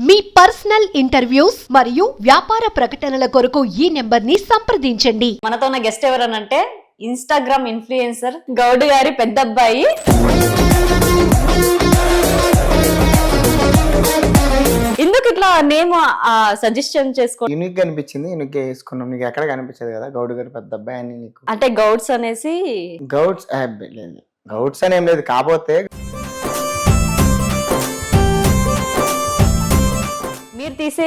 మీ personal interviews మరియు వ్యాపార ప్రకటనల కొరకు ఈ నెంబర్ని సంప్రదించండి. మనతో ఉన్న గెస్ట్ ఎవరనంటే ఇన్స్టాగ్రామ్ ఇన్ఫ్లుయెన్సర్ గౌడ్ గారి పెద్ద అబ్బాయి ఎందుకు ఇట్లా నేమ్ సజెషన్ చేసుకో? యూనిక్గా అనిపించింది యూనిక్గా వేసుకున్నాం. నీకు ఎక్కడ కనిపించదు కదా గౌడ్ గారు పెద్ద అబ్బాయి అని నీకు. అంటే గౌడ్స్ అనేసి గౌడ్స్ ఆ, లేదు. గౌడ్స్ అని ఏం లేదు కాకపోతే మీరు తీసే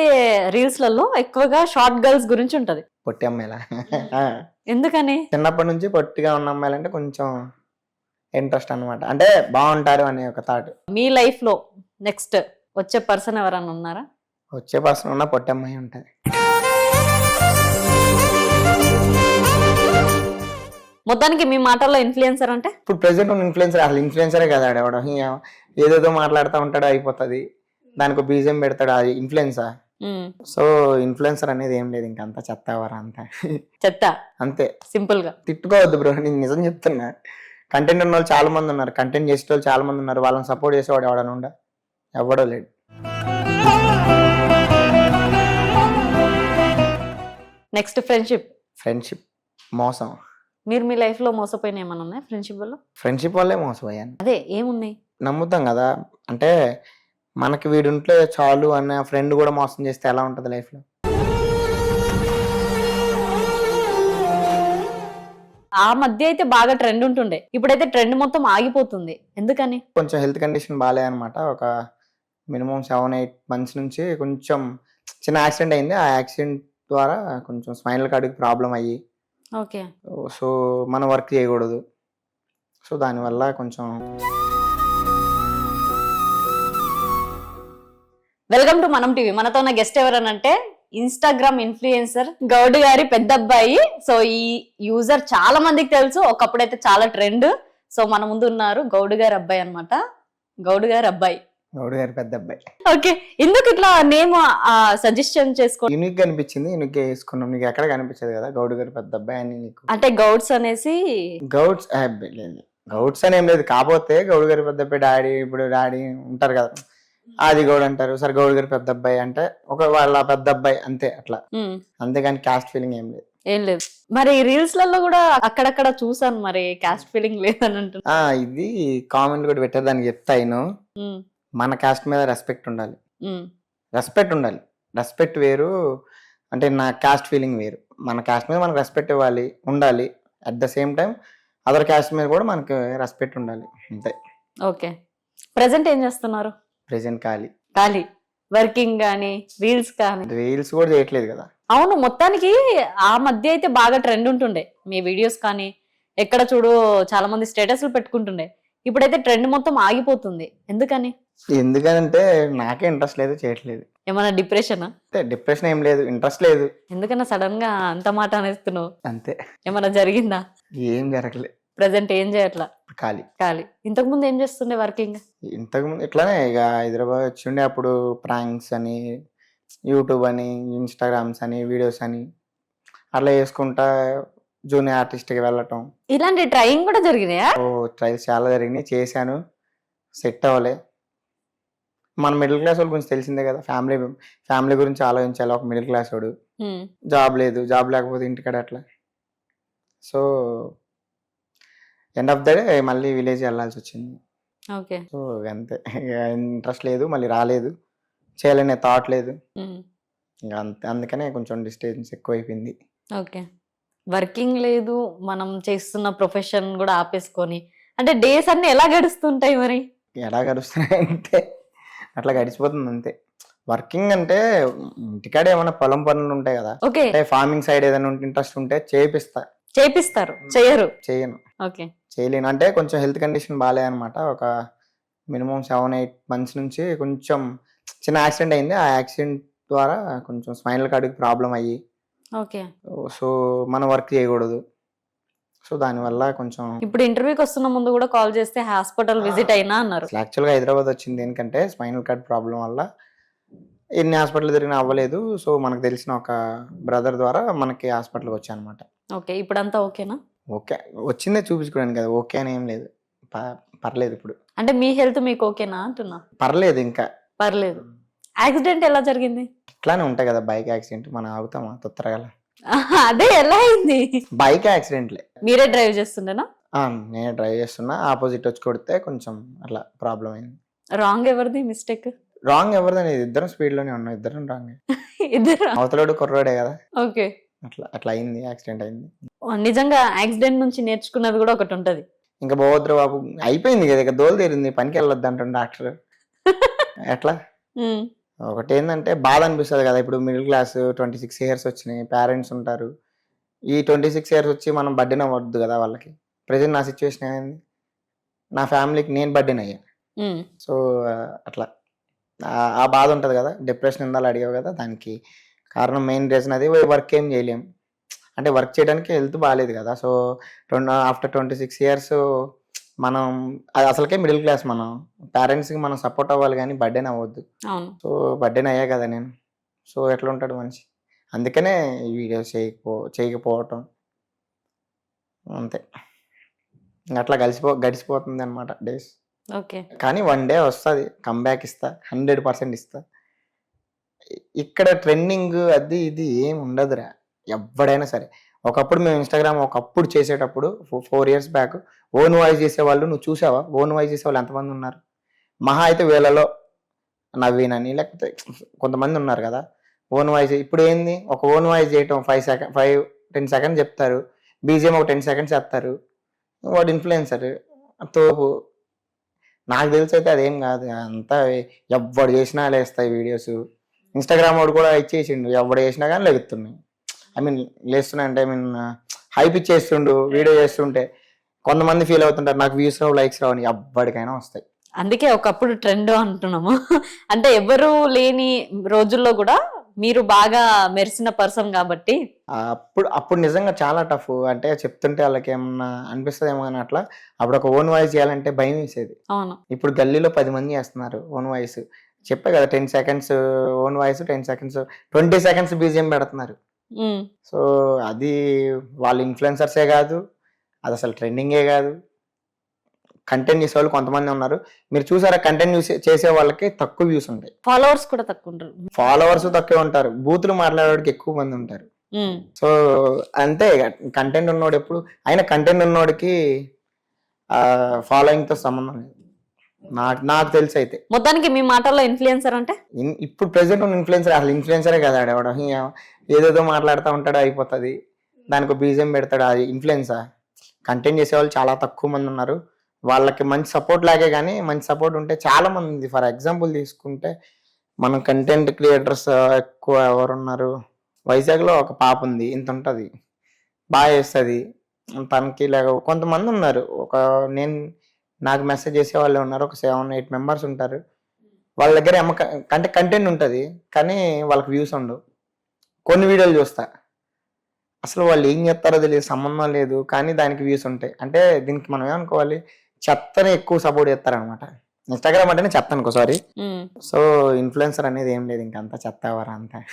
రీల్స్లలో ఎక్కువగా షార్ట్ గర్ల్స్ గురించి ఉంటది. పొట్టి అమ్మాయిలా? ఎందుకని? చిన్నప్పటి నుంచి పొట్టిగా ఉన్న అమ్మాయిలంటే కొంచెం ఇంట్రెస్ట్ అన్నమాట. అంటే బాగుంటారు అనే ఒక థాట్. మీ లైఫ్లో నెక్స్ట్ వచ్చే పర్సన్ ఎవరన్నా ఉన్నారా? వచ్చే పర్సన్ ఉన్న పొట్టి అమ్మాయి ఉంటుంది. మొత్తానికి మీ మాటల్లో ఇన్ఫ్లుయెన్సర్ అంటే? ఇప్పుడు ప్రెసెంట్ ఉన్న ఇన్ఫ్లుయెన్సర్ అసలు ఇన్ఫ్లుయెన్సరే కదా ఆడేవాడు. ఏదేదో మాట్లాడుతూ ఉంటాడు అయిపోతుంది. దానికి బీజం పెడతాడు అది ఇన్ఫ్లుయెన్సా సో ఇన్ఫ్లుయెన్సర్ అనేది ఏం లేదు ఇంకంతా చెత్త ఎవరా అంతా. చెత్త? అంతే. సింపుల్గా తిట్టుకోవద్దు బ్రో నేను నిజం చెప్తున్నా. కంటెంట్ ఉన్న వాళ్ళు చాలా మంది ఉన్నారు కంటెంట్ చేసే వాళ్ళు చాలా మంది ఉన్నారు వాళ్ళని సపోర్ట్ చేసేవాడు ఎవడని ఉండ? ఎవడో లేడు. నెక్స్ట్ ఫ్రెండ్షిప్ ఫ్రెండ్షిప్ మోసం. మీరు మీ లైఫ్లో మోసపోయిన ఏమైనా ఉన్నాయి ఫ్రెండ్షిప్ వల్ల? ఫ్రెండ్షిప్ వల్లే మోసపోయాను. అదే ఏమున్నాయి? నమ్ముతాం కదా అంటే మనకి వీడుంటే చాలు అన్న ఫ్రెండ్ కూడా మోసం చేస్తే ఎలా ఉంటుంది లైఫ్లో ఆ మధ్య అయితే బాగా ట్రెండ్ ఉంటుండే. ఇప్పుడైతే ట్రెండ్ మొత్తం ఆగిపోతుంది. ఎందుకని? కొంచెం హెల్త్ కండిషన్ బాగాలే అనమాట ఒక మినిమం సెవెన్ ఎయిట్ మంత్స్ నుంచి కొంచెం చిన్న యాక్సిడెంట్ అయింది. ఆ యాక్సిడెంట్ ద్వారా కొంచెం స్పైనల్ కార్డ్కి ప్రాబ్లం అయ్యి. ఓకే. సో మనం వర్క్ చేయకూడదు. సో దానివల్ల కొంచెం వెల్కమ్ టు మనం టీవీ. మనతో ఉన్న గెస్ట్ ఎవరనంటే ఇన్స్టాగ్రామ్ ఇన్ఫ్లుయెన్సర్ గౌడ్ గారి పెద్ద అబ్బాయి సో ఈ యూజర్ చాలా మందికి తెలుసు. ఒకప్పుడైతే చాలా ట్రెండ్ సో మన ముందు ఉన్నారు గౌడ్ గారి అబ్బాయి అన్నమాట. గౌడ్ గారి అబ్బాయి. గౌడ్ గారి పెద్ద అబ్బాయి ఓకే ఎందుకు ఇట్లా నేమ్ సజెషన్ చేసుకో? యూనిక్గా అనిపించింది. యూనిక్గా వేసుకున్నాం. నీకు ఎక్కడ కనిపించదు కదా గౌడ్ గారి పెద్ద అబ్బాయి అని నీకు. అంటే గౌడ్స్ అనేసి? గౌడ్స్ గౌడ్స్ అని ఏం లేదు. కాకపోతే గౌడ్ గారి పెద్ద అబ్బాయి డాడీ ఇప్పుడు డాడీ ఉంటారు కదా. ఆది గౌడ్ అంటారు సరే గౌడ్ గారి పెద్ద అబ్బాయి అంటే ఒక వాళ్ళ పెద్ద అబ్బాయి అంతే అట్లా. అంతేగాని క్యాస్ట్ ఫీలింగ్ ఏం లేదు. ఏం లేదు. మరి రీల్స్లలో కూడా అక్కడక్కడ చూసాను మరి క్యాస్ట్ ఫీలింగ్ లేదని అంటున్నా. ఇది కామెంట్ కూడా పెట్టారు దానికి చెప్తా నేను మన క్యాస్ట్ మీద రెస్పెక్ట్ ఉండాలి. రెస్పెక్ట్ ఉండాలి. రెస్పెక్ట్ వేరు అంటే నా క్యాస్ట్ ఫీలింగ్ వేరు. మన క్యాస్ట్ మీద మనకు రెస్పెక్ట్ ఇవ్వాలి ఉండాలి. At the same time other caste మీద కూడా మనకు రెస్పెక్ట్ ఉండాలి. అంతే. ఓకే. ప్రజెంట్ ఏం చేస్తున్నారు? ప్రెసెంట్ ఖాళీ. ఖాళీ. వర్కింగ్ కానీ రీల్స్ కానీ రీల్స్ కూడా చేయట్లేదు కదా. అవును మొత్తానికి ఆ మధ్య అయితే బాగా ట్రెండ్ ఉంటుండే. మీ వీడియోస్ కానీ ఎక్కడ చూడు చాలా మంది స్టేటస్లు పెట్టుకుంటుండే. ఇప్పుడైతే ట్రెండ్ మొత్తం ఆగిపోతుంది. ఎందుకని? ఎందుకంటే నాకే ఇంట్రెస్ట్ లేదు చేయట్లేదు. ఏమైనా డిప్రెషన్? డిప్రెషన్ ఏం లేదు ఇంట్రెస్ట్ లేదు. ఎందుకన్నా సడన్గా అంత మాట అనేస్తున్నావు? అంతే. ఏమైనా జరిగిందా? ఏం జరగలేదు ప్రజెంట్ ఏం చేయట్లా? ఖాళీ. ఖాళీ. ఇంతకు ముందు ఏం చేస్తుండే వర్కింగ్? ఇంతకుముందు ఇట్లానే ఇక హైదరాబాద్ వచ్చి ఉండే అప్పుడు ప్రాంక్స్ అని యూట్యూబ్ అని ఇన్స్టాగ్రామ్స్ అని వీడియోస్ అని అట్లా చేసుకుంటా జూనియర్ ఆర్టిస్ట్కి వెళ్ళటం. ఇలాంటి ట్రైయింగ్ కూడా జరిగినాయా? ఓ ట్రయల్స్ చాలా జరిగినాయి. చేశాను. సెట్ అవ్వలే. మన మిడిల్ క్లాస్ వాళ్ళ గురించి తెలిసిందే కదా. ఫ్యామిలీ ఫ్యామిలీ గురించి ఆలోచించాలి. ఒక మిడిల్ క్లాస్ వాడు. జాబ్ లేదు. జాబ్ లేకపోతే ఇంటికాడ అట్లా. So end of the day మళ్ళీ విలేజ్ వెళ్ళాల్సి వచ్చింది. ఓకే. సో అంతే. ఇంట్రెస్ట్ లేదు మళ్ళీ రాలేదు. చేయాలనే థాట్ లేదు. ఇంకా అంతే అందుకనే కొంచెం డిస్టెన్స్ ఎక్కువ అయిపోయింది ఓకే. వర్కింగ్ లేదు మనం చేస్తున్న ప్రొఫెషన్ కూడా ఆపేసుకొని. అంటే డేస్ అన్ని ఎలా గడుస్తుంటాయి మరి? ఎలా గడుస్తున్నాయి అంటే అట్లా గడిచిపోతుంది అంతే. వర్కింగ్ అంటే ఇంటికాడ ఏమైనా పొలం పనులు ఉంటాయి కదా. ఓకే. ఫార్మింగ్ సైడ్ ఏదైనా ఇంట్రెస్ట్ ఉంటే చేపిస్తా. చేపిస్తారు చేయరు. చేయను. ఓకే. చేయలేను. అంటే కొంచెం హెల్త్ కండిషన్ బాగాలే అనమాట ఒక మినిమం సెవెన్ ఎయిట్ మంత్స్ నుంచి కొంచెం చిన్న యాక్సిడెంట్ అయింది. ఆ యాక్సిడెంట్ ద్వారా కొంచెం స్పైనల్ కార్డ్కి ప్రాబ్లం అయ్యి ఓకే. సో మనం వర్క్ చేయకూడదు. సో దానివల్ల కొంచెం ఇప్పుడు ఇంటర్వ్యూకి వస్తున్న ముందు కూడా కాల్ చేస్తే హాస్పిటల్ విజిట్ అయినా అన్నారు. యాక్చువల్గా హైదరాబాద్ వచ్చింది ఎందుకంటే స్పైనల్ కార్డ్ ప్రాబ్లం వల్ల ఎన్ని హాస్పిటల్ తిరిగినా అవ్వలేదు. సో మనకు తెలిసిన ఒక బ్రదర్ ద్వారా మనకి హాస్పిటల్కి వచ్చా అనమాట ఓకే ఇప్పుడంతా ఓకేనా? ఓకే వచ్చిందే చూపించుకోవడానికి కదా ఓకే అని ఏం లేదు. ప- పర్లేదు ఇప్పుడు. అంటే మీ హెల్త్ మీకు ఓకేనా అంటున్నా? పర్లేదు ఇంకా. పర్లేదు. యాక్సిడెంట్ ఎలా జరిగింది? ఇట్లానే ఉంటాయి కదా బైక్ యాక్సిడెంట్ మనం ఆగుతామా తొత్తరగల ఆహా, అదే ఎలా అయింది? బైక్ యాక్సిడెంట్లే. మీరే డ్రైవ్ చేస్తుండేనా? ఆ, నేను డ్రైవ్ చేస్తున్నా ఆపోజిట్ వచ్చి కొడితే కొంచెం అట్లా ప్రాబ్లం అయింది. రాంగ్ ఎవరిది మిస్టేక్? రాంగ్ ఎవరిదని ఇద్దరం స్పీడ్లోనే ఉన్నాం ఇద్దరం రాంగ్. ఇద్దరు. అవతలోడు కుర్రోడే కదా. ఓకే. అట్లా అట్లా అయింది యాక్సిడెంట్ అయింది. నిజంగా యాక్సిడెంట్ నుంచి నేర్చుకున్నది కూడా ఒకటి ఉంటది. ఇంకా పోవద్దు బాబు అయిపోయింది కదా ఇక దోలు తీరింది పనికి వెళ్ళొద్దు అంటాడు డాక్టర్. ఎట్లా? ఒకటి ఏంటంటే బాధ అనిపిస్తుంది కదా ఇప్పుడు middle class twenty six years వచ్చినాయి పేరెంట్స్ ఉంటారు. ఈ ట్వంటీ సిక్స్ ఇయర్స్ వచ్చి మనం బడ్డీన అవ్వద్దు కదా వాళ్ళకి. ప్రజెంట్ నా సిచ్యువేషన్ ఏమైంది? నా ఫ్యామిలీకి నేను బడ్డీన అయ్యా సో అట్లా. ఆ- బాధ ఉంటుంది కదా డిప్రెషన్ ఉండాలి అడిగావు కదా దానికి కారణం మెయిన్ రీజన్ అది వర్క్ ఏం చేయలేం. అంటే వర్క్ చేయడానికి హెల్త్ బాగాలేదు కదా సో రెండు ఆఫ్టర్ ట్వంటీ సిక్స్ ఇయర్స్ మనం అది అసలుకే మిడిల్ క్లాస్ మనం. పేరెంట్స్కి మనం సపోర్ట్ అవ్వాలి కానీ బర్త్డేని అవ్వద్దు. సో బర్త్డేని అయ్యా కదా నేను. సో ఎట్లా ఉంటాడు మనిషి? అందుకనే ఈ వీడియోస్ చేయకపో చేయకపోవటం. అంతే. అట్లా కలిసిపో గడిచిపోతుంది అనమాట డేస్ ఓకే. కానీ వన్ డే వస్తుంది కంబ్యాక్ ఇస్తా హండ్రెడ్ పర్సెంట్ ఇస్తా. ఇక్కడ ట్రెండింగ్ అది ఇది ఏం ఉండదురా. ఎవడైనా సరే. ఒకప్పుడు మేము ఇన్స్టాగ్రామ్ ఒకప్పుడు చేసేటప్పుడు four years back own voice చేసేవాళ్ళు నువ్వు చూసావా? ఓన్ వాయిస్ చేసేవాళ్ళు ఎంతమంది ఉన్నారు? మహా అయితే వేలలో నవ్వినని లేకపోతే కొంతమంది ఉన్నారు కదా. ఓన్ వాయిస్ ఇప్పుడు ఏంది? ఒక ఓన్ వాయిస్ చేయటం five second five ten seconds చెప్తారు. బీజిఎం ఒక టెన్ సెకండ్స్ చెప్తారు వాడు ఇన్ఫ్లుయెన్సర్. తోపు నాకు తెలిసి అయితే అదేం కాదు. అంతా ఎవడు చేసినా లేస్తాయి వీడియోస్. ఇన్స్టాగ్రామ్ వాడు కూడా ఇచ్చేసిండు. ఎవడు చేసినా కానీ లెగుతున్నాయి ఐ మీన్ లేస్తున్నాయి అంటే ఐ మీన్ హైప్ ఇచ్చేస్తుండు వీడియో చేస్తుంటే కొంతమంది ఫీల్ అవుతుంటారు నాకు వ్యూస్ రావు లైక్స్ రావు అని ఎవ్వడికైనా వస్తాయి. అందుకే ఒకప్పుడు ట్రెండ్ అంటున్నాము. అంటే ఎవరు లేని రోజుల్లో కూడా మీరు బాగా మెరిసిన పర్సన్ కాబట్టి. అప్పుడు అప్పుడు నిజంగా చాలా టఫ్ అంటే చెప్తుంటే వాళ్ళకి ఏమన్నా అనిపిస్తుందేమో అని అట్లా. అప్పుడు ఒక ఓన్ వాయిస్ చేయాలంటే భయం వేసేది. అవును. ఇప్పుడు గల్లీలో పది మంది చేస్తున్నారు ఓన్ వాయిస్ చెప్పే కదా ten seconds own voice ten seconds twenty seconds BGM పెడుతున్నారు. సో అది వాళ్ళు ఇన్ఫ్లుయెన్సర్సే కాదు అది అసలు ట్రెండింగే కాదు. కంటెంట్ చేసే వాళ్ళు కొంతమంది ఉన్నారు. మీరు చూసారా కంటెంట్ చూసే వాళ్ళకి తక్కువ వ్యూస్ ఉంటాయి. ఫాలోవర్స్ కూడా తక్కువ ఉంటారు. ఫాలోవర్స్ తక్కువ ఉంటారు. బూతులు మాట్లాడేవాడికి ఎక్కువ మంది ఉంటారు. సో అంతే కంటెంట్ ఉన్నోడు ఎప్పుడు అయినా కంటెంట్ ఉన్నోడికి ఫాలోయింగ్తో సంబంధం లేదు. నాకు నాకు తెలిసి అయితే మొత్తానికి మీ మాటల్లో ఇన్ఫ్లుయెన్సర్ అంటే? ఇప్పుడు ప్రెసెంట్ ఉన్న ఇన్ఫ్లుయెన్సర్ అసలు ఇన్ఫ్లుయెన్సరే కదా ఆడేవాడు ఏదేదో మాట్లాడుతూ ఉంటాడు అయిపోతుంది. దానికి బీజం పెడతాడు అది ఇన్ఫ్లుయెన్సా కంటెంట్ చేసేవాళ్ళు చాలా తక్కువ మంది ఉన్నారు. వాళ్ళకి మంచి సపోర్ట్ లాగే కానీ మంచి సపోర్ట్ ఉంటే చాలా మంది ఉంది. ఫర్ ఎగ్జాంపుల్ తీసుకుంటే మనం కంటెంట్ క్రియేటర్స్ ఎక్కువ ఎవరు ఉన్నారు? వైజాగ్లో ఒక పాప ఉంది ఇంత ఉంటుంది. బాగా చేస్తుంది. తనకి లేక కొంతమంది ఉన్నారు. ఒక నేను నాకు మెసేజ్ చేసే వాళ్ళు ఉన్నారు. ఒక సెవెన్ ఎయిట్ మెంబర్స్ ఉంటారు. వాళ్ళ దగ్గర క- అంటే కంటెంట్ ఉంటుంది. కానీ వాళ్ళకి వ్యూస్ ఉండవు. కొన్ని వీడియోలు చూస్తా. అసలు వాళ్ళు ఏం చేస్తారో తెలియదు. సంబంధం లేదు. కానీ దానికి వ్యూస్ ఉంటాయి. అంటే దీనికి మనం ఏమనుకోవాలి? చెత్తని ఎక్కువ సపోర్ట్ చేస్తారనమాట ఇన్స్టాగ్రామ్ అంటేనే చెత్త అనుకో సారీ సో ఇన్ఫ్లుయెన్సర్ అనేది ఏం లేదు. ఇంకంతా చెత్త ఎవరా అంతా.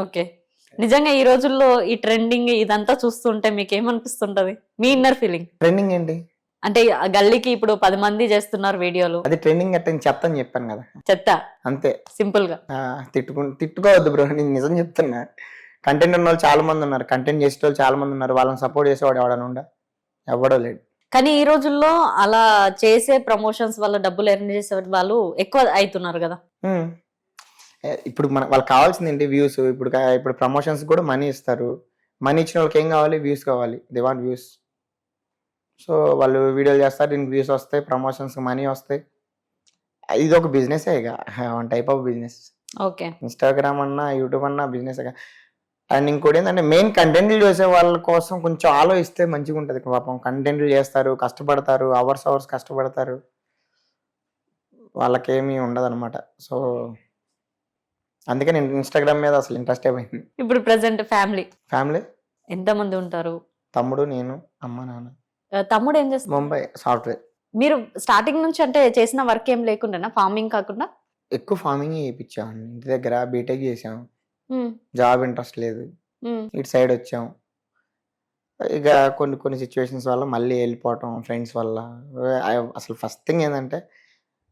ఓకే. నిజంగా ఈ రోజుల్లో ఈ ట్రెండింగ్ ఇదంతా చూస్తుంటే మీకు ఏమనిపిస్తుంటది మీ ఇన్నర్ ఫీలింగ్ ట్రెండింగ్ ఏంటి? అంటే గల్లీకి ఇప్పుడు పది మంది చేస్తున్నారు వీడియోలు. అది ట్రెండింగ్ అంటే చెత్త అని చెప్పాను కదా. చెత్త అంతే. సింపుల్గా తిట్టుకు తిట్టుకోవద్దు బ్రో నేను నిజం చెప్తున్నా. కంటెంట్ ఉన్న వాళ్ళు చాలా మంది ఉన్నారు. కంటెంట్ చేసే వాళ్ళు చాలా మంది ఉన్నారు. వాళ్ళని సపోర్ట్ చేసేవాడు ఎవడన్నా ఉండా? ఎవడో లేడు. కానీ ఈ రోజుల్లో అలా చేసే ప్రమోషన్స్ వల్ల డబ్బులు ఎర్న్ చేసే వాళ్ళు ఎక్కువ అవుతున్నారు కదా. ఇప్పుడు మన వాళ్ళకి కావాల్సింది ఏంటి? వ్యూస్ ఇప్పుడు ఇప్పుడు ప్రమోషన్స్ కూడా మనీ ఇస్తారు. మనీ ఇచ్చిన వాళ్ళకి ఏం కావాలి? వ్యూస్ కావాలి. దే వాంట్ వ్యూస్ సో వాళ్ళు వీడియోలు చేస్తారు దీనికి వ్యూస్ వస్తాయి ప్రమోషన్స్ మనీ వస్తాయి. ఇది ఒక బిజినెస్ ఇక. One type of business okay. Instagram అన్నా యూట్యూబ్ అన్నా బిజినెస్ అండ్ ఇంకోటి ఏంటంటే మెయిన్ కంటెంట్లు చేసే వాళ్ళ కోసం కొంచెం ఆలోచిస్తే మంచిగా ఉంటుంది పాపం. కంటెంట్లు చేస్తారు కష్టపడతారు అవర్స్ అవర్స్ కష్టపడతారు. వాళ్ళకేమీ ఉండదు అనమాట సో అందుకే నేను ఇన్స్టాగ్రామ్ మీద అసలు ఇంట్రెస్ట్ అయిపోయింది ఇప్పుడు ప్రెసెంట్ ఫ్యామిలీ ఫ్యామిలీ ఎంత మంది ఉంటారు? తమ్ముడు నేను అమ్మ నాన్న. తమ్ముడు ఏం చేస్తారు ముంబై సాఫ్ట్వేర్. మీరు స్టార్టింగ్ నుంచి అంటే చేసిన వర్క్ ఏం లేకుండా ఫార్మింగ్ కాకుండా? ఎక్కువ ఫార్మింగ్ చేయించామండి ఇంటి దగ్గర బీటెక్ చేసాం జాబ్ ఇంట్రెస్ట్ లేదు. ఇటు సైడ్ వచ్చాం. ఇక కొన్ని కొన్ని సిచ్యువేషన్స్ వల్ల మళ్ళీ వెళ్ళిపోవటం ఫ్రెండ్స్ వల్ల. అసలు ఫస్ట్ థింగ్ ఏంటంటే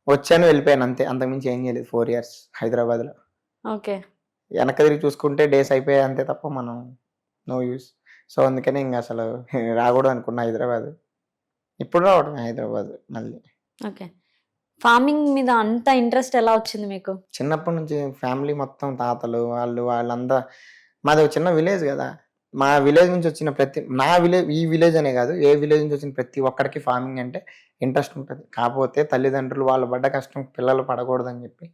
వచ్చాను వెళ్ళిపోయాను అంతే. అంతకుమించి ఏం చేయలేదు. ఫోర్ ఇయర్స్ హైదరాబాద్లో. ఓకే. వెనక తిరిగి చూసుకుంటే డేస్ అయిపోయాయి అంతే తప్ప మనం నో యూస్ సో అందుకని ఇంకా అసలు రాకూడదు అనుకున్నా హైదరాబాద్. ఇప్పుడు రావడం హైదరాబాద్ మళ్ళీ. ఓకే. ఫార్మింగ్ మీద అంత ఇంట్రెస్ట్ ఎలా వచ్చింది మీకు? చిన్నప్పటి నుంచి ఫ్యామిలీ మొత్తం తాతలు వాళ్ళు వాళ్ళంతా మాది ఒక చిన్న విలేజ్ కదా. మా విలేజ్ నుంచి వచ్చిన ప్రతి నా విలేజ్ ఈ విలేజ్ అనే కాదు ఏ విలేజ్ నుంచి వచ్చిన ప్రతి ఒక్కడికి ఫార్మింగ్ అంటే ఇంట్రెస్ట్ ఉంటుంది. కాకపోతే తల్లిదండ్రులు వాళ్ళు పడ్డ కష్టం పిల్లలు పడకూడదని చెప్పి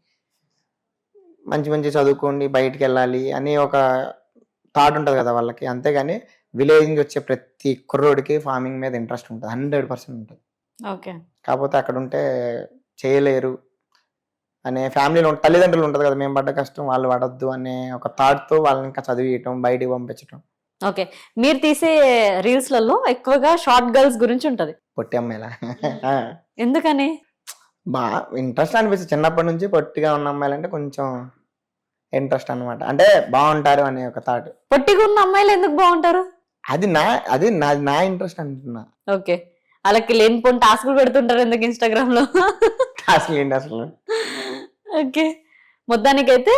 మంచి మంచి చదువుకోండి బయటికి వెళ్ళాలి అని ఒక థాట్ ఉంటుంది కదా వాళ్ళకి. అంతేగాని విలేజ్ నుంచి వచ్చే ప్రతి కుర్రోడికి ఫార్మింగ్ మీద ఇంట్రెస్ట్ ఉంటుంది. హండ్రెడ్ పర్సెంట్ ఉంటుంది. ఓకే. కాకపోతే అక్కడ ఉంటే చేయలేరు. అనే ఫ్యామిలీలో తల్లిదండ్రులు ఉంటుంది కదా మేము పడ్డ కష్టం వాళ్ళు పడద్దు అనే ఒక థాట్తో వాళ్ళని ఇంకా చదివియటం బయటికి పంపించడం ఓకే. మీరు తీసే రీల్స్లలో ఎక్కువగా షార్ట్ గర్ల్స్ గురించి ఉంటది. పొట్టి అమ్మాయిలా? ఎందుకని? బాగా ఇంట్రెస్ట్ అనిపిస్తుంది. చిన్నప్పటి నుంచి పొట్టిగా ఉన్న అమ్మాయిలంటే కొంచెం ఇంట్రెస్ట్ అన్నమాట. అంటే బాగుంటారు అనే ఒక థాట్ పొట్టిగా ఉన్న అమ్మాయిలు ఎందుకు బాగుంటారు? అది నా అది నా నా ఇంట్రెస్ట్ అంటున్నా. ఓకే. వాళ్ళకి లేనిపోని టాస్క్లు పెడుతుంటారు ఎందుకు ఇన్స్టాగ్రామ్లో అసలు ఏంటి అసలు? ఓకే. మొత్తానికైతే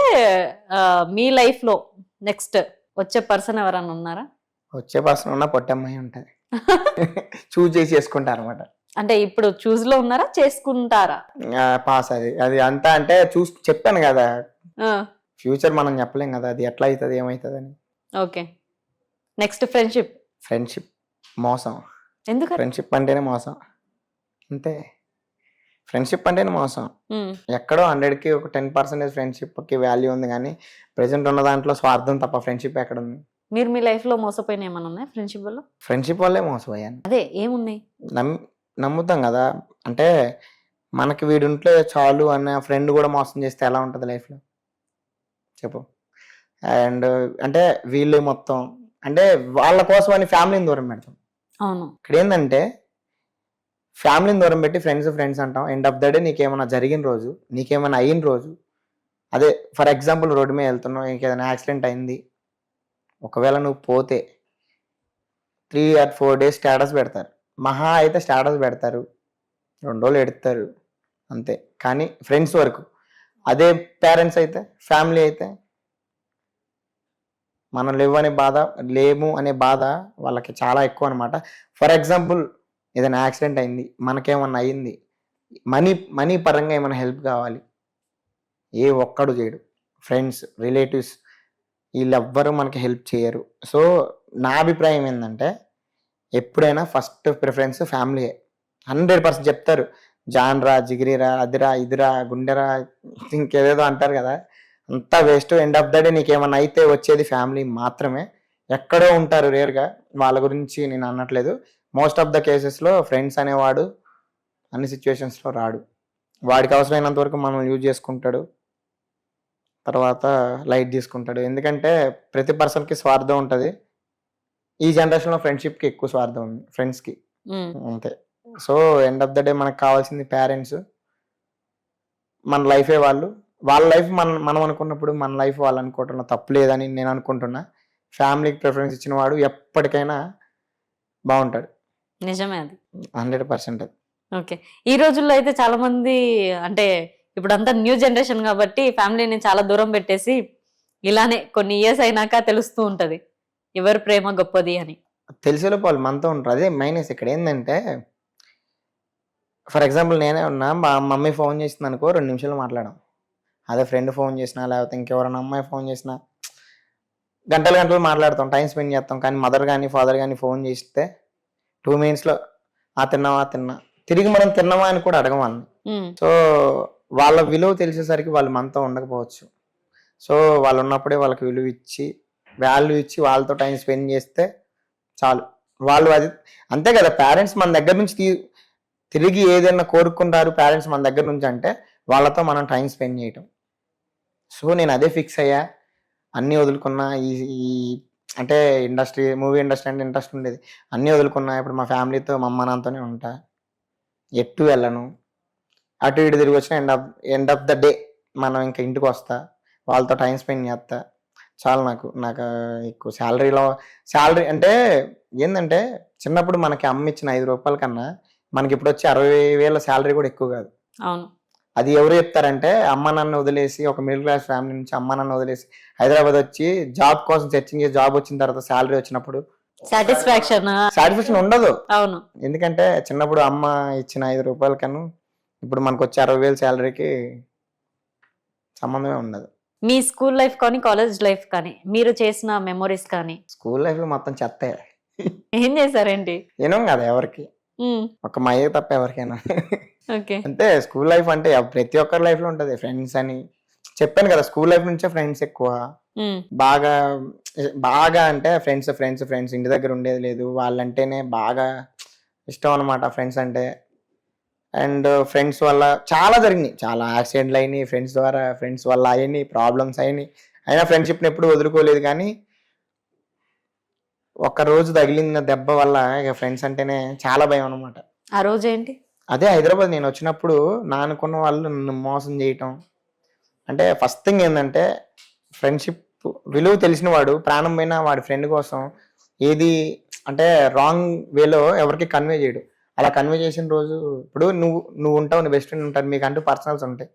ఆ, మీ లైఫ్లో నెక్స్ట్ వచ్చే పర్సన్ ఎవరన్నా ఉన్నారా? వచ్చే పర్సన్ ఉన్న పొట్టి అమ్మాయి ఉంటుంది. చూజ్ చేసి చేసుకుంటారు అనమాట అంటే ఇప్పుడు చూస్లో ఉన్నారా? చేసుకుంటారా? పాస్ అది. అది అంతా అంటే చూసి చెప్పాను కదా. ఫ్యూచర్ మనం చెప్పలేం కదా. అది ఎట్లా అవుతుంది ఏమవుతుంది అని ఓకే. నెక్స్ట్ ఫ్రెండ్షిప్ ఫ్రెండ్షిప్ మోసం. ఎందుకు? ఫ్రెండ్షిప్ అంటేనే మోసం. అంతే. ఫ్రెండ్షిప్ అంటేనే మోసం. ఉమ్, ఎక్కడో హండ్రెడ్కి ఒక టెన్ పర్సెంటేజ్ ఫ్రెండ్షిప్కి వాల్యూ ఉంది కానీ ప్రెసెంట్ ఉన్న దాంట్లో స్వార్థం తప్ప ఫ్రెండ్షిప్ ఎక్కడ ఉంది మీరు మీ లైఫ్లో మోసపోయిన ఏమైనా ఉన్నాయి ఫ్రెండ్షిప్ వల్ల? ఫ్రెండ్షిప్ వల్లే మోసపోయాను. అదే ఏమున్నాయి? నమ్ నమ్ముతాం కదా. అంటే మనకి వీడుంటే చాలు అన్న ఫ్రెండ్ కూడా మోసం చేస్తే ఎలా ఉంటుంది లైఫ్లో చెప్పు. అండ్ అంటే వీళ్ళు మొత్తం. అంటే వాళ్ళ కోసం అని ఫ్యామిలీని దూరం పెడతాం. అవును. ఇక్కడ ఏంటంటే ఫ్యామిలీని దూరం పెట్టి ఫ్రెండ్స్ ఫ్రెండ్స్ అంటాం. ఎండ్ ఆఫ్ ద డే నీకేమైనా జరిగిన రోజు నీకేమైనా అయిన రోజు అదే ఫర్ ఎగ్జాంపుల్ రోడ్డు మీద వెళ్తున్నావు ఇంకేదైనా యాక్సిడెంట్ అయింది ఒకవేళ నువ్వు పోతే three or four days status పెడతారు. మహా అయితే స్టేటస్ పెడతారు. రెండు రోజులు ఎడతారు. అంతే. కానీ ఫ్రెండ్స్ వరకు. అదే పేరెంట్స్ అయితే ఫ్యామిలీ అయితే మనం లేవనే బాధ లేము అనే బాధ వాళ్ళకి చాలా ఎక్కువ అనమాట ఫర్ ఎగ్జాంపుల్ ఏదైనా యాక్సిడెంట్ అయింది మనకేమన్నా అయింది మనీ మనీ పరంగా ఏమైనా హెల్ప్ కావాలి? ఏ ఒక్కడు చేయడు. ఫ్రెండ్స్ రిలేటివ్స్ వీళ్ళెవ్వరూ మనకి హెల్ప్ చేయరు. సో నా అభిప్రాయం ఏంటంటే ఎప్పుడైనా ఫస్ట్ ప్రిఫరెన్స్ ఫ్యామిలీయే హండ్రెడ్ పర్సెంట్ చెప్తారు. జాన్రా జిగిరిరా అదిరా ఇదిరా గుండెరా ఇంకేదేదో అంటారు కదా. అంతా waste end of the day నీకేమన్నా అయితే వచ్చేది ఫ్యామిలీ మాత్రమే. ఎక్కడో ఉంటారు రేర్గా. వాళ్ళ గురించి నేను అనట్లేదు. మోస్ట్ ఆఫ్ ద కేసెస్లో ఫ్రెండ్స్ అనేవాడు అన్ని సిచ్యువేషన్స్లో రాడు. వాడికి అవసరమైనంత వరకు మనం యూజ్ చేసుకుంటాడు. తర్వాత లైట్ తీసుకుంటాడు. ఎందుకంటే ప్రతి పర్సన్కి స్వార్థం ఉంటుంది. ఈ జనరేషన్లో ఫ్రెండ్షిప్కి ఎక్కువ స్వార్థం ఉంది. ఫ్రెండ్స్కి అంతే. So end of the day మనకు కావాల్సింది పేరెంట్స్ మన లైఫే వాళ్ళు. వాళ్ళ లైఫ్ మన మనం అనుకున్నప్పుడు మన లైఫ్ వాళ్ళు అనుకోవటంలో తప్పు లేదని నేను అనుకుంటున్నా. ఫ్యామిలీకి ప్రిఫరెన్స్ ఇచ్చిన వాడు ఎప్పటికైనా బాగుంటాడు. నిజమే అది. హండ్రెడ్ పర్సెంట్ అది. ఓకే. ఈ రోజుల్లో అయితే చాలా మంది అంటే ఇప్పుడు అంతా న్యూ జనరేషన్ కాబట్టి ఫ్యామిలీని చాలా దూరం పెట్టేసి ఇలానే కొన్ని ఇయర్స్ అయినాక తెలుస్తూ ఉంటది. ఎవరి ప్రేమ గొప్పది అని. తెలిసేలోపు వాళ్ళు మనతో ఉంటారు. అదే మైనస్ ఇక్కడ ఏంటంటే ఫర్ ఎగ్జాంపుల్ నేనే ఉన్నా మా మమ్మీ ఫోన్ చేసింది అనుకో రెండు నిమిషాలు మాట్లాడాం. అదే ఫ్రెండ్ ఫోన్ చేసినా లేకపోతే ఇంకెవరైనా అమ్మాయి ఫోన్ చేసినా గంటలు గంటలు మాట్లాడతాం టైం స్పెండ్ చేస్తాం. కానీ మదర్ కానీ ఫాదర్ కానీ ఫోన్ చేస్తే టూ మినిట్స్లో ఆ తిన్నావా? తిన్నా. తిరిగి మనం తిన్నావా అని కూడా అడగం వాళ్ళని. ఉమ్, సో వాళ్ళ విలువ తెలిసేసరికి వాళ్ళు మనతో ఉండకపోవచ్చు. సో వాళ్ళు ఉన్నప్పుడే వాళ్ళకి విలువ ఇచ్చి వాల్యూ ఇచ్చి వాళ్ళతో టైం స్పెండ్ చేస్తే చాలు. వాళ్ళు అది అంతే కదా పేరెంట్స్ మన దగ్గర నుంచి తిరిగి ఏదైనా కోరుకుంటారు పేరెంట్స్ మన దగ్గర నుంచి అంటే వాళ్ళతో మనం టైం స్పెండ్ చేయటం. సో నేను అదే ఫిక్స్ అయ్యా. అన్నీ వదులుకున్నా ఈ ఈ అంటే ఇండస్ట్రీ మూవీ ఇండస్ట్రీ అంటే ఇంట్రెస్ట్ ఉండేది. అన్నీ వదులుకున్నా ఇప్పుడు మా ఫ్యామిలీతో మా అమ్మ నాన్నతోనే ఉంటా. ఎటు వెళ్ళను. అటు ఇటు తిరిగి వచ్చిన end of end of the day మనం ఇంకా ఇంటికి వస్తా. వాళ్ళతో టైం స్పెండ్ చేస్తా. చాలు నాకు నాకు ఎక్కువ శాలరీలో శాలరీ అంటే ఏంటంటే చిన్నప్పుడు మనకి అమ్మ ఇచ్చిన ఐదు రూపాయల కన్నా మనకి ఇప్పుడు వచ్చి అరవై వేల శాలరీ కూడా ఎక్కువ కాదు. అవును. అది ఎవరు చెప్తారంటే అమ్మ నాన్న వదిలేసి ఒక మిడిల్ క్లాస్ ఫ్యామిలీ నుంచి అమ్మ నాన్న వదిలేసి హైదరాబాద్ వచ్చి జాబ్ కోసం సెర్చింగ్ చేసి జాబ్ వచ్చిన తర్వాత శాలరీ వచ్చినప్పుడు సాటిస్ఫాక్షన్ సాటిస్ఫాక్షన్ ఉండదు. అవును. ఎందుకంటే చిన్నప్పుడు అమ్మ ఇచ్చిన ఐదు రూపాయల కన్నా ఇప్పుడు మనకు వచ్చే అరవై వేలు శాలరీకి సంబంధమే ఉండదు. మీ స్కూల్ లైఫ్ కానీ కాలేజ్ లైఫ్ కానీ మీరు చేసిన మెమొరీస్ కానీ? స్కూల్ లైఫ్లో మొత్తం చెత్తే. ఏం చేశారేంటి ఏనం కదా ఎవరికి. ఒక మా అయ్యే తప్ప ఎవరికైనా. ఓకే. అంటే స్కూల్ లైఫ్ అంటే ప్రతి ఒక్కరి లైఫ్లో ఉంటది. ఫ్రెండ్స్ అని. చెప్పాను కదా స్కూల్ లైఫ్ నుంచే ఫ్రెండ్స్ ఎక్కువ. బాగా బాగా అంటే ఫ్రెండ్స్ ఫ్రెండ్స్ ఫ్రెండ్స్. ఇంటి దగ్గర ఉండేది లేదు. వాళ్ళంటేనే బాగా ఇష్టం అనమాట ఫ్రెండ్స్ అంటే. అండ్ ఫ్రెండ్స్ వల్ల చాలా జరిగినాయి. చాలా యాక్సిడెంట్లు అయినాయి. ఫ్రెండ్స్ ద్వారా ఫ్రెండ్స్ వల్ల అయినాయి. ప్రాబ్లమ్స్ అయినాయి. అయినా ఫ్రెండ్షిప్ని ఎప్పుడు వదులుకోలేదు కానీ ఒక్క రోజు తగిలిన దెబ్బ వల్ల ఇక ఫ్రెండ్స్ అంటేనే చాలా భయం అనమాట ఆ రోజు ఏంటి? అదే హైదరాబాద్ నేను వచ్చినప్పుడు నా అనుకున్న వాళ్ళు నన్ను మోసం చేయటం. అంటే ఫస్ట్ థింగ్ ఏంటంటే ఫ్రెండ్షిప్ విలువ తెలిసిన వాడు ప్రాణం పోయిన వాడి ఫ్రెండ్ కోసం ఏది అంటే రాంగ్ వేలో ఎవరికి కన్వే చేయడు. అలా కన్వే చేసిన రోజు ఇప్పుడు నువ్వు నువ్వు ఉంటావు నీ బెస్ట్ ఫ్రెండ్ ఉంటారు మీకు అంటూ పర్సనల్స్ ఉంటాయి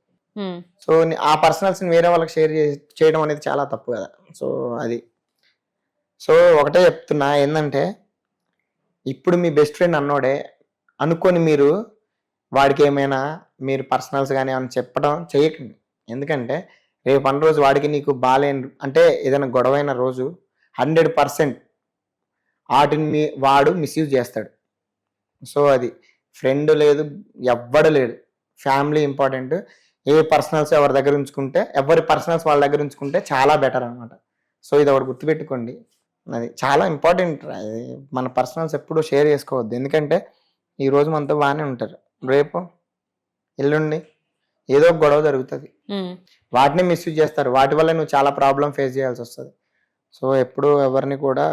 సో ఆ పర్సనల్స్ వేరే వాళ్ళకి షేర్ చేయడం అనేది చాలా తప్పు కదా. సో అది. సో ఒకటే చెప్తున్నా ఏంటంటే ఇప్పుడు మీ బెస్ట్ ఫ్రెండ్ అన్నోడే అనుకొని మీరు వాడికి ఏమైనా మీరు పర్సనల్స్ కానీ ఏమైనా చెప్పడం చేయకండి. ఎందుకంటే రేపు అన్న రోజు వాడికి నీకు బాగాలేని అంటే ఏదైనా గొడవైన రోజు హండ్రెడ్ పర్సెంట్ వాటిని మీ వాడు మిస్యూజ్ చేస్తాడు. సో అది ఫ్రెండ్ లేదు ఎవ్వడు లేడు. ఫ్యామిలీ ఇంపార్టెంట్ ఏ పర్సనల్స్ ఎవరి దగ్గర ఉంచుకుంటే ఎవరి పర్సనల్స్ వాళ్ళ దగ్గర ఉంచుకుంటే చాలా బెటర్ అనమాట సో ఇది ఒకటి గుర్తుపెట్టుకోండి. అది చాలా ఇంపార్టెంట్ మన పర్సనల్స్ ఎప్పుడు షేర్ చేసుకోవద్దు. ఎందుకంటే ఈ రోజు మనతో బాగానే ఉంటారు. రేపు ఎల్లుండి ఏదో ఒక గొడవ జరుగుతుంది. వాటిని మిస్యూజ్ చేస్తారు. వాటి వల్ల నువ్వు చాలా ప్రాబ్లం ఫేస్ చేయాల్సి వస్తుంది. సో ఎప్పుడు ఎవరిని కూడా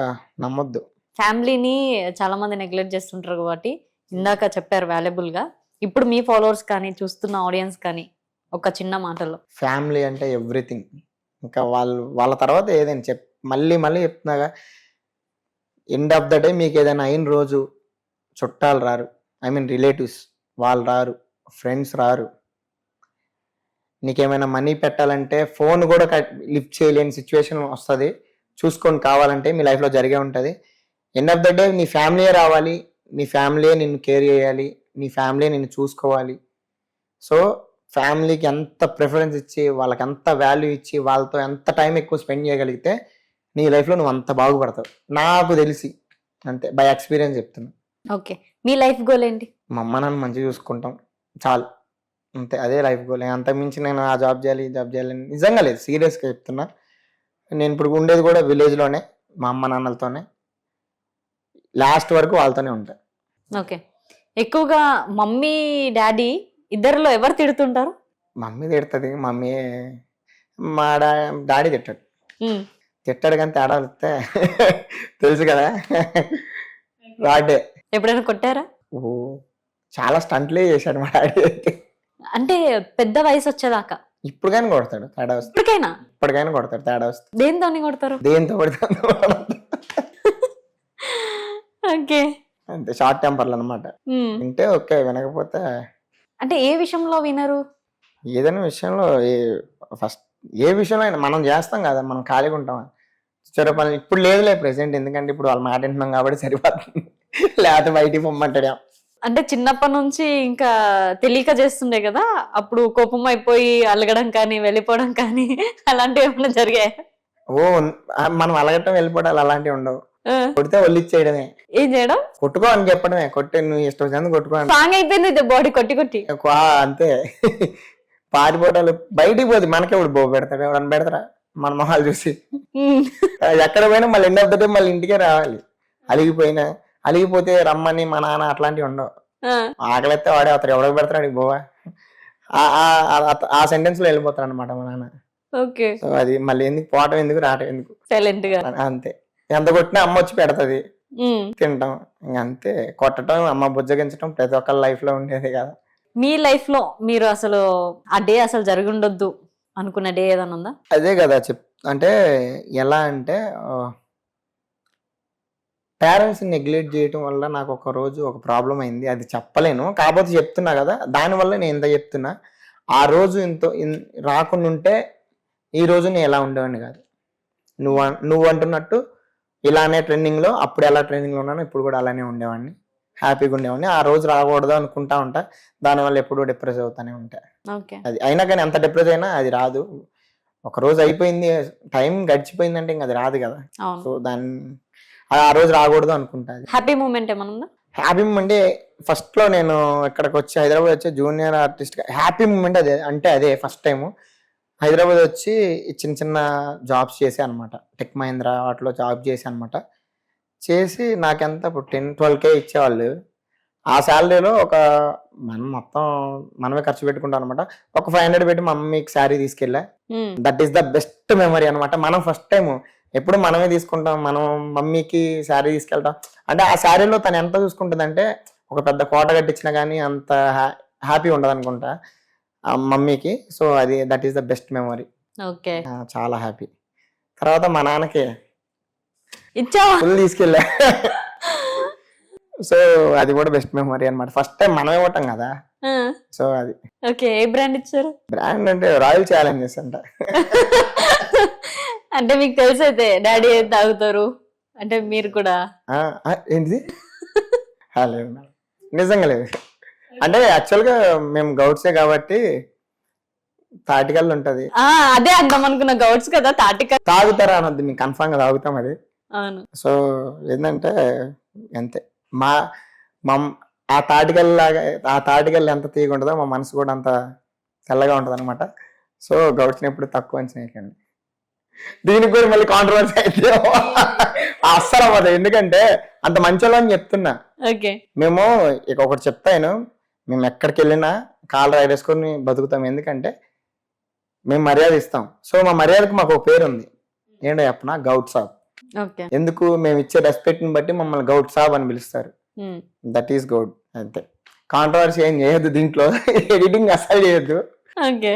నమ్మొద్దు. ఫ్యామిలీని చాలా మంది నెగ్లెక్ట్ చేస్తుంటారు కాబట్టి ఇందాక చెప్పారు వాల్యుబుల్గా. ఇప్పుడు మీ ఫాలోవర్స్ కానీ చూస్తున్న ఆడియన్స్ కానీ ఒక చిన్న మాటలో ఫ్యామిలీ అంటే ఎవ్రీథింగ్. ఇంకా వాళ్ళు వాళ్ళ తర్వాత ఏదైనా చెప్ మళ్ళీ మళ్ళీ చెప్తున్నాగా ఎండ్ ఆఫ్ ద డే మీకు ఏదైనా అయిన రోజు చుట్టాలు రారు. ఐ మీన్ రిలేటివ్స్ వాళ్ళు రారు ఫ్రెండ్స్ రారు. నీకేమైనా మనీ పెట్టాలంటే ఫోన్ కూడా లిఫ్ట్ చేయలేని సిచ్యువేషన్ వస్తుంది. చూసుకొని కావాలంటే మీ లైఫ్లో జరిగే ఉంటుంది. ఎండ్ ఆఫ్ ద డే నీ ఫ్యామిలీయే రావాలి నీ ఫ్యామిలీయే నిన్ను కేర్ చేయాలి నీ ఫ్యామిలీ నిన్ను చూసుకోవాలి. సో ఫ్యామిలీకి ఎంత ప్రిఫరెన్స్ ఇచ్చి వాళ్ళకి ఎంత వాల్యూ ఇచ్చి వాళ్ళతో ఎంత టైం ఎక్కువ స్పెండ్ చేయగలిగితే నీ లైఫ్లో నువ్వు అంత బాగుపడతావు. నాకు తెలిసి. అంతే. బై ఎక్స్పీరియన్స్ చెప్తున్నా. ఓకే. మీ లైఫ్ గోల్ ఏంటి? మా అమ్మ నాన్న మంచిగా చూసుకుంటాం. చాలు. అంతే. అదే లైఫ్ గోల్. అంతకు మించి నేను ఆ జాబ్ చేయాలి ఈ జాబ్ చేయాలి నిజంగా లేదు. సీరియస్గా చెప్తున్నా. నేను ఇప్పుడు ఉండేది కూడా విలేజ్లోనే మా అమ్మ నాన్నలతోనే. లాస్ట్ వరకు వాళ్ళతోనే ఉంటా. ఓకే. ఎక్కువగా మమ్మీ డాడీ ఇద్దరిలో ఎవరు తిడుతుంటారు? మమ్మీ తిడుతుంది. మమ్మీ మా డా డాడీ తిట్టాడు. తిట్టాడు కానీ తేడా వస్తే తెలుసు కదా. వాడే ఎప్పుడైనా కొట్టారా? ఓ చాలా స్టంట్లే చేశాడు మా డాడీ అయితే. అంటే పెద్ద వయసు వచ్చేదాకా? ఇప్పుడు కానీ కొడతాడు తేడా వస్తే. ఇప్పటికైనా? ఇప్పటికైనా కొడతాడు తేడా వస్తే. దేంతో కొడతారు? దేంతో కొడతాడు? ఓకే. అంతే షార్ట్ టెంపర్లు అనమాట ఉమ్, వింటే ఓకే వినకపోతే అంటే ఏ విషయంలో వినరు? ఏదైనా విషయంలో ఫస్ట్ ఏ విషయంలో అయినా మనం చేస్తాం కదా మనం ఖాళీగా ఉంటాం సరే పని ఇప్పుడు లేదులే ప్రెసెంట్ ఎందుకంటే ఇప్పుడు వాళ్ళ మాట వింటున్నాం కాబట్టి సరిపోతుంది. లేకపోతే బయటికి పొమ్మంటాడు అంటే చిన్నప్పటి నుంచి ఇంకా తెలియక చేస్తుండే కదా అప్పుడు కోపం అయిపోయి అలగడం కానీ వెళ్ళిపోవడం కానీ అలాంటివి ఏమైనా జరిగాయి? ఓ మనం అలగటం వెళ్ళిపోవడాలు అలాంటివి ఉండవు. కొడితే ఒళ్ళిచ్చేయడమే ఏం చేయడం? కొట్టుకో అని చెప్పడమే. కొట్టే నువ్వు ఇష్టం వచ్చినందుకు కొట్టుకో సాంగ్ అయిపోయింది బాడీ కొట్టి కొట్టి. అంతే. పారిపోవడాలు బయటికి పోతే మనకే ఇప్పుడు బో పెడతాడు. ఎవడని పెడతారా? మన మొహాలు చూసి. ఎక్కడ పోయినా మళ్ళీ ఎండ్ ఆఫ్ ద డే మళ్ళీ ఇంటికే రావాలి. అలిగిపోయినా అలిగిపోతే రమ్మని మా నాన్న అట్లాంటివి ఉండవు. ఆకలిస్తే వాడే అవుతారు ఎవడో పెడతాడు బోవా ఆ- సెంటెన్స్లో వెళ్ళిపోతారు అనమాట మా నాన్న. ఓకే. సో అది మళ్ళీ ఎందుకు పోవటం ఎందుకు రావటం ఎందుకు? సైలెంట్గా. అంతే. ఎంత కొట్టినా అమ్మ వచ్చి పెడతది. తింటాం. ఇంక అంతే. కొట్టడం అమ్మ బుజ్జగించడం ప్రతి ఒక్కరి లైఫ్లో ఉండేది కదా. మీ లైఫ్లో మీరు అసలు ఆ డే అసలు జరిగి ఉండొద్దు అనుకున్న డే ఏదైనా ఉందా? అదే కదా చెప్ అంటే ఎలా అంటే పేరెంట్స్ నెగ్లెక్ట్ చేయటం వల్ల నాకు ఒక రోజు ఒక ప్రాబ్లం అయింది. అది చెప్పలేను. కాకపోతే చెప్తున్నా కదా దానివల్ల నేను ఎంత చెప్తున్నా. ఆ రోజు ఇంత రాకుండా ఉంటే ఈ రోజు నేను ఎలా ఉండేవాడిని కాదు. నువ్వు నువ్వు అంటున్నట్టు ఇలానే ట్రెండింగ్లో అప్పుడు ఎలా ట్రెండింగ్లో ఉన్నానో ఇప్పుడు కూడా అలానే ఉండేవాడిని. హ్యాపీగా ఉండేవాడిని. ఆ రోజు రాకూడదు అనుకుంటా ఉంటా. దానివల్ల ఎప్పుడూ డిప్రెస్ అవుతానే ఉంటా. ఓకే. అది అయినా కానీ ఎంత డిప్రెస్ అయినా అది రాదు. ఒక రోజు అయిపోయింది టైం గడిచిపోయిందంటే ఇంకా అది రాదు కదా. సో దాన్ని ఆ రోజు రాకూడదు అనుకుంటా హ్యాపీ మూమెంట్ ఏమైనా ఉందా? హ్యాపీ మూమెంట్ ఫస్ట్లో నేను ఇక్కడికి వచ్చి హైదరాబాద్ వచ్చి జూనియర్ ఆర్టిస్ట్ హ్యాపీ మూమెంట్ అదే అంటే అదే ఫస్ట్ టైం హైదరాబాద్ వచ్చి చిన్న చిన్న జాబ్స్ చేసా అనమాట టెక్ మహేంద్ర వాటిలో జాబ్ చేసి అనమాట చేసి నాకెంత ఇప్పుడు టెన్ ట్వెల్వ్ కే ఇచ్చేవాళ్ళు. ఆ శాలరీలో ఒక మనం మొత్తం మనమే ఖర్చు పెట్టుకుంటాం అనమాట ఒక ఫైవ్ హండ్రెడ్ పెట్టి మా మమ్మీకి sari తీసుకెళ్ళా. That is the best memory అనమాట మనం ఫస్ట్ టైం ఎప్పుడు మనమే తీసుకుంటాం మనం మమ్మీకి శారీ తీసుకెళ్తాం. అంటే ఆ శారీలో తను ఎంత చూసుకుంటుంది అంటే ఒక పెద్ద కోట కట్టించినా కానీ అంత హ్యాపీ ఉండదు అనుకుంటా ఆ మమ్మీకి. సో అది that is the best memory okay. చాలా హ్యాపీ. తర్వాత మా నాన్నకి ఇచ్చావా? ఫుల్ తీసుకెళ్ళా. సో అది కూడా బెస్ట్ మెమరీ అన్నమాట. ఫస్ట్ టైం మనం ఇవ్వటం కదా. సో అది. ఓకే ఏ బ్రాండ్ ఇచ్చారు? బ్రాండ్ అంటే రాయల్ ఛాలెంజెస్ అంట. అంటే మీకు తెలిసి అయితే డాడీ ఏం తాగుతారు? అంటే మీరు కూడా. ఏంటిది? లేదు నిజంగా లేదు. అంటే యాక్చువల్గా మేము గౌడ్సే కాబట్టి తాటికల్లు ఉంటది. ఆ అదే అందాం అనుకున్న గౌడ్స్ కదా తాటిక తాగుతారా అనొద్దు మేము కన్ఫామ్గా తాగుతాం అది. అవును. సో ఏంటంటే అంతే. మా మా ఆ తాటికల్ లాగా ఆ తాటికల్ ఎంత తీగ ఉంటుందో మా మనసు కూడా అంత తెల్లగా ఉంటది అనమాట సో గౌడ్స్ని ఎప్పుడు తక్కువ అంచనేయకండి దీనికి కూడా మళ్ళీ కాంట్రవర్సీ అయితే అస్సలు అవ్వదు. ఎందుకంటే అంత మంచోళ్ళు అని చెప్తున్నా. ఓకే. మేము ఇక ఒకటి చెప్తాను మేము ఎక్కడికి వెళ్ళినా కాలు రైడేసుకొని బతుకుతాం. ఎందుకంటే మేము మర్యాద ఇస్తాం. సో మా మర్యాదకు మాకు ఒక పేరు ఉంది ఏంటో చెప్పనా? గౌట్ సాబ్. ఎందుకు మేము ఇచ్చే రెస్పెక్ట్ని బట్టి మమ్మల్ని గౌట్ సాబ్ అని పిలుస్తారు. దట్ ఈస్ గౌడ్ అంతే. కాంట్రవర్సీ ఏం చేయొద్దు దీంట్లో. ఎడిటింగ్ అస్సలు చేయొద్దు.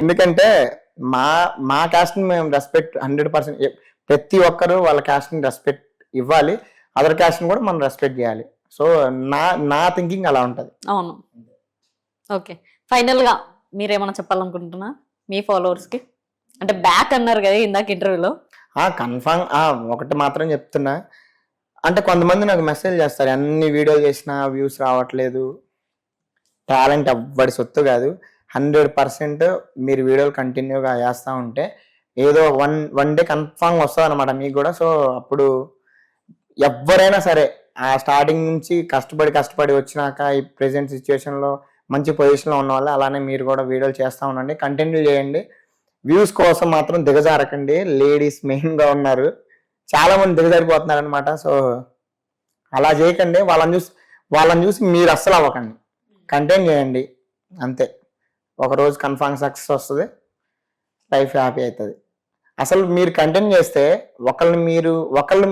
ఎందుకంటే మా మా కాస్ట్ని మేము రెస్పెక్ట్ హండ్రెడ్ పర్సెంట్ ప్రతి ఒక్కరు వాళ్ళ కాస్ట్ని రెస్పెక్ట్ ఇవ్వాలి. అదర్ కాస్ట్ని కూడా మనం రెస్పెక్ట్ చేయాలి. సో నా నా థింకింగ్ అలా ఉంటది. అవును. ఓకే. ఫైనల్గా మీరేమైనా చెప్పాలనుకుంటున్నా? మీ ఫాలోవర్స్కి? అంటే బ్యాక్ అన్నారు కదా ఇందాక ఇంటర్వ్యూలో కన్ఫామ్ ఆ ఒకటి మాత్రం చెప్తున్నా. అంటే కొంతమంది నాకు మెసేజ్ చేస్తారు అన్ని వీడియోలు చేసినా వ్యూస్ రావట్లేదు. టాలెంట్ ఎవ్వడి సొత్తు కాదు. హండ్రెడ్ పర్సెంట్ మీరు వీడియోలు కంటిన్యూగా చేస్తూ ఉంటే ఏదో వన్ వన్ డే కన్ఫామ్ వస్తుంది అనమాట మీకు కూడా. సో అప్పుడు ఎవరైనా సరే ఆ స్టార్టింగ్ నుంచి కష్టపడి కష్టపడి వచ్చినాక ఈ ప్రెసెంట్ సిచ్యువేషన్లో మంచి పొజిషన్లో ఉన్న వాళ్ళు అలానే మీరు కూడా వీడియోలు చేస్తూ ఉండండి. కంటిన్యూ చేయండి. వ్యూస్ కోసం మాత్రం దిగజారకండి. లేడీస్ మెయిన్గా ఉన్నారు. చాలా మంది దిగజారిపోతున్నారు అనమాట సో అలా చేయకండి. వాళ్ళని చూసి వాళ్ళని చూసి మీరు అస్సలు అవ్వకండి. కంటైన్ చేయండి. అంతే. ఒకరోజు కన్ఫామ్ సక్సెస్ వస్తుంది. లైఫ్ హ్యాపీ అవుతుంది అసలు మీరు కంటెంట్ చేస్తే ఒకళ్ళని మీరు ఒకళ్ళు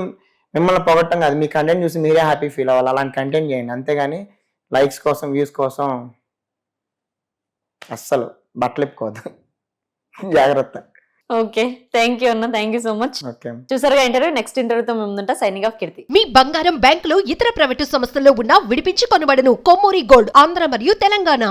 మిమ్మల్ని పొగట్టం కాదు. మీ కంటెంట్ చూసి మీరే హ్యాపీ ఫీల్ అవ్వాలి. అలాంటి కంటెంట్ చేయండి. అంతేగాని లైక్స్ కోసం వ్యూస్ కోసం అస్సలు బట్టలు ఇప్పుకోవద్దు జాగ్రత్త. ఓకే థ్యాంక్ యూ అన్న thank you so much okay. చూసారుగా ఇంటర్వ్యూ నెక్స్ట్ ఇంటర్వ్యూతో మేము ముందుంటా సైనింగ్ ఆఫ్ కీర్తి. మీ బంగారం బ్యాంకులు ఇతర ప్రైవేటు సంస్థల్లో ఉన్న విడిపించి కొనబడను కొమ్మూరి గోల్డ్ ఆంధ్ర మరియు తెలంగాణ.